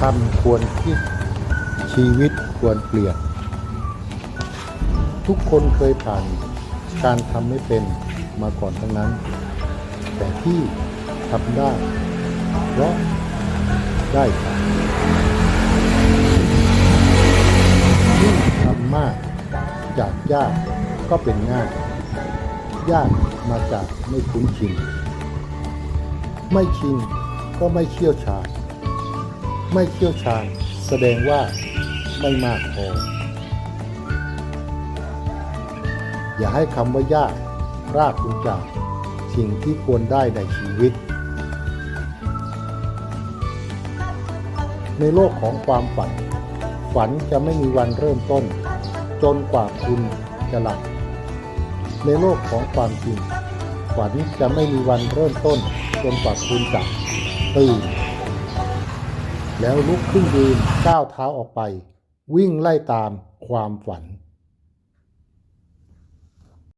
ทำควรคิดชีวิตควรเปลี่ยน ทุกคนเคยผ่านการทำไม่เป็นมาก่อนทั้งนั้น แต่ที่ทำได้เพราะได้ทำยิ่งทำมากจากยากก็เป็นง่าย ยากมาจากไม่คุ้นชิน ไม่ชินก็ไม่เชี่ยวชาญ ไม่เชี่ยวชาญแสดงว่าไม่มากพอ อย่าให้คำว่ายากรากคุณจากสิ่งที่ควรได้ในชีวิต ในโลกของความฝัน ฝันจะไม่มีวันเริ่มต้น จนกว่าคุณจะหลับ ในโลกของความจริง ฝันจะไม่มีวันเริ่มต้น จนกว่าคุณจะตื่น แล้วลุกขึ้นยืนก้าวเท้าออกไป วิ่งไล่ตามความฝัน